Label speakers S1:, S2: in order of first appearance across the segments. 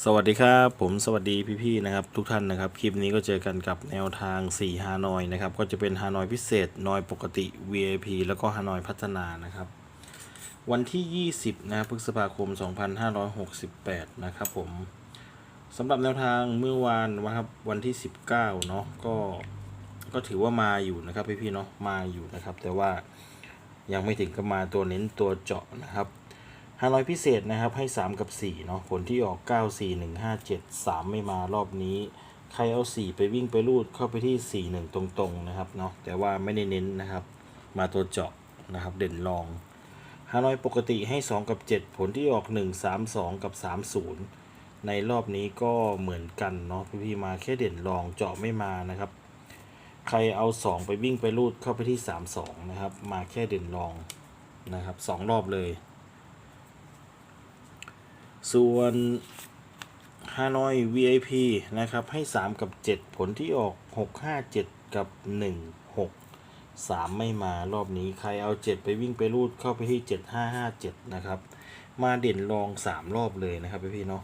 S1: สวัสดีครับ ผมสวัสดีพี่ๆนะครับ ทุกท่านนะครับ คลิปนี้ก็เจอกันกับแนวทาง 4 ฮานอยนะครับ ก็จะเป็นฮานอยพิเศษนอยปกติ VIP แล้วก็ฮานอยพัฒนานะครับ วันที่ 20 นะพฤษภาคม 2568 นะครับผมสำหรับแนวทางเมื่อวานนะครับวันที่ 19 เนาะก็ก็ถือว่ามาอยู่นะครับพี่ๆเนาะมาอยู่นะครับ แต่ว่ายังไม่ถึงกับมาตัวเน้นตัวเจาะนะครับ ฮานอยพิเศษนะครับให้ 3 กับ4เนาะผลที่ออก 9 4 1 5 7 3 ไม่มารอบนี้ ใครเอา 4 ไปวิ่งไปรูดเข้าไปที่ 4 1 ตรงๆนะครับเนาะแต่ว่าไม่ได้เน้นนะครับ มาตัวเจาะนะครับเด่นรองฮานอยปกติให้ 2 กับ 7 ผลที่ออก 1 3 2 กับ 3 0 ในรอบนี้ก็เหมือนกันเนาะพี่ๆมาแค่เด่นรองเจาะไม่มานะครับ ใครเอา 2 ไปวิ่งไปรูดเข้าไปที่ 3 2 นะครับ มาแค่เด่นรองนะครับสองรอบเลย ส่วนฮานอย VIP นะครับ ให้ 3 กับ 7 ผลที่ออก 6 5 7 กับ 1 6 3 ไม่มารอบนี้ใครเอา 7 ไปวิ่งไปรูดเข้าไปที่ 7 5 5 7 นะครับ มาเด่นรอง 3 รอบเลยนะครับพี่ๆเนาะ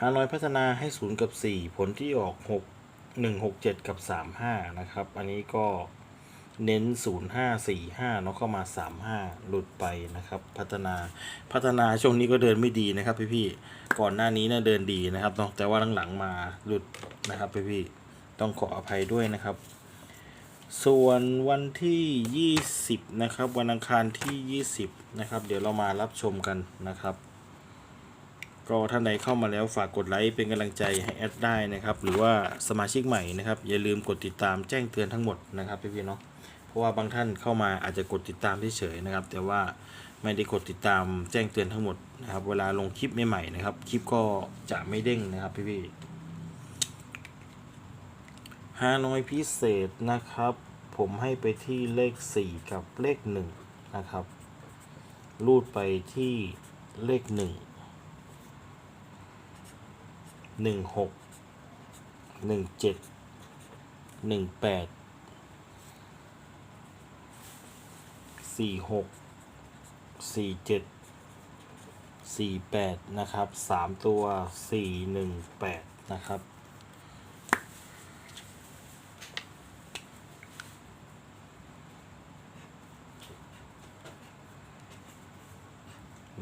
S1: ฮานอยพัฒนาให้ 0 กับ 4 ผลที่ออก 6 1 6 7 กับ 3 5 นะครับ อันนี้ก็ เน้น 0 5 4 5เนาะเข้ามา 3 5 หลุดไปนะครับ พัฒนาพัฒนาช่วงนี้ก็เดินไม่ดีนะครับพี่ๆก่อนหน้านี้เนี่ยเดินดีนะครับเนาะแต่ว่าหลังๆมาหลุดนะครับพี่ๆต้องขออภัยด้วยนะครับ ส่วนวันที่ 20 นะครับ วันอังคารที่ 20 นะครับ เดี๋ยวเรามารับชมกันนะครับก็ท่านใดเข้ามาแล้วฝากกดไลค์เป็นกำลังใจให้แอดได้นะครับ หรือว่าสมาชิกใหม่นะครับ อย่าลืมกดติดตามแจ้งเตือนทั้งหมดนะครับพี่ๆเนาะ ราะว่าบางท่านเข้ามาอาจจะกดติดตามเฉยๆนะครับ แต่ว่าไม่ได้กดติดตามแจ้งเตือนทั้งหมดนะครับ เวลาลงคลิปใหม่ๆนะครับ คลิปก็จะไม่เด้งนะครับพี่ๆฮานอยพิเศษนะครับ ผมให้ไปที่เลข 4 กับเลข 1 นะครับ รูดไปที่เลข 1 16 17 18 สี่หกสี่เจ็ดสี่แปดนะครับสามตัวสี่หนึ่งแปดนะครับ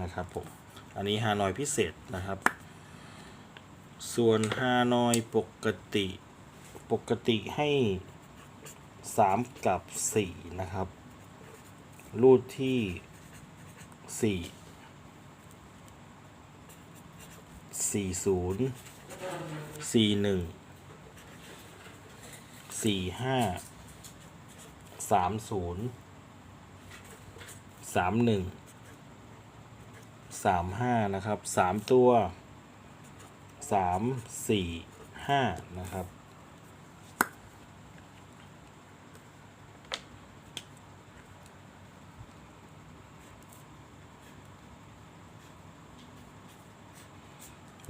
S1: นะครับผม อันนี้ฮานอยพิเศษนะครับ ส่วนฮานอยปกติ ปกติให้ 3 กับ 4 นะครับ รูดที่4 40 41 45 30 31 35นะครับ3ตัวสามสี่ห้านะครับ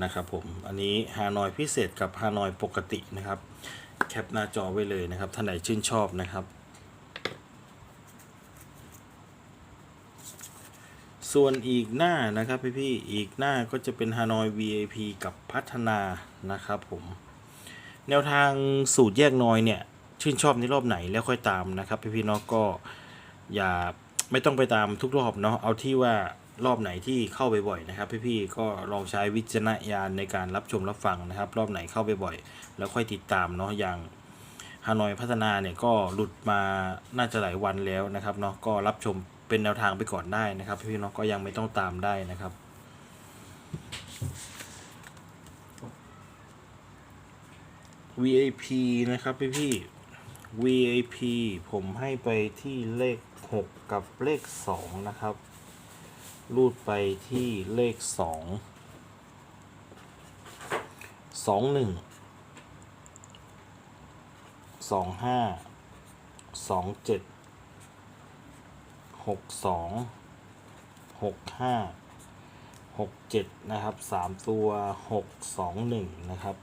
S1: นะครับผม อันนี้ฮานอยพิเศษกับฮานอยปกตินะครับ แคปหน้าจอไว้เลยนะครับ ท่านไหนชื่นชอบนะครับ ส่วนอีกหน้านะครับพี่พี่อีกหน้าก็จะเป็นฮานอย VIP กับพัฒนานะครับผม แนวทางสูตรแยกน้อยเนี่ย ชื่นชอบในรอบไหนแล้วค่อยตามนะครับ พี่พี่เนาะก็อย่าไม่ต้องไปตามทุกรอบเนาะเอาที่ว่า รอบไหนที่เข้าไปบ่อยนะครับพี่พี่ๆก็ลองใช้วิจารณญาณในการรับชมรับฟังนะครับ รอบไหนเข้าไปบ่อย แล้วค่อยติดตามเนาะอย่างฮานอยพัฒนาเนี่ยก็หลุดมาน่าจะหลายวันแล้วนะครับเนาะก็รับชมเป็นแนวทางไปก่อนได้นะครับ พี่พี่ๆเนาะก็ยังไม่ต้องตามได้นะครับ VIP นะครับพี่พี่ๆ VIP ผมให้ไปที่เลข 6 กับเลข 2 นะครับ รูดไปที่เลขสองสองหนึ่งสองห้าสองเจ็ดหกสองหกห้าหกเจ็ดนะครับสามตัวหกสองหนึ่งนะครับ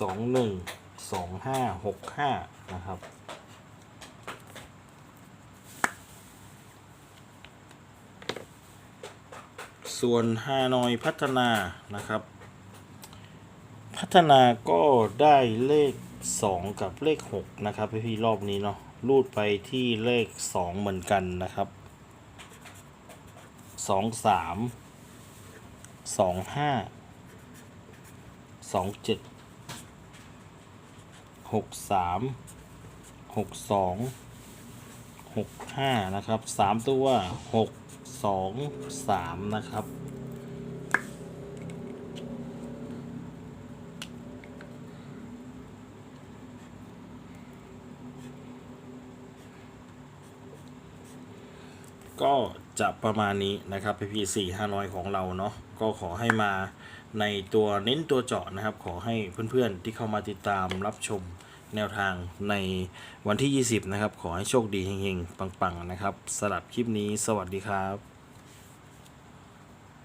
S1: สองหนึ่ง สองห้าหกห้านะครับส่วนฮานอยพัฒนานะครับ พัฒนาก็ได้เลข 2 กับเลข 6 นะครับพี่รอบนี้เนาะรูดไปที่เลข 2 เหมือนกันนะครับ 2 3 2 5 2 7 6 3 6 2 6 5นะครับ3ตัว6 2 3นะครับก็จะประมาณนี้นะครับพี่พีสี่ห้าน้อยของเราเนาะก็ขอให้มา ในตัวเน้นตัวเจาะนะครับ ขอให้เพื่อนๆที่เข้ามาติดตามรับชมแนวทางในวันที่ 20 นะครับ ขอให้โชคดีเฮงๆ ปังๆ นะครับสำหรับคลิปนี้สวัสดีครับ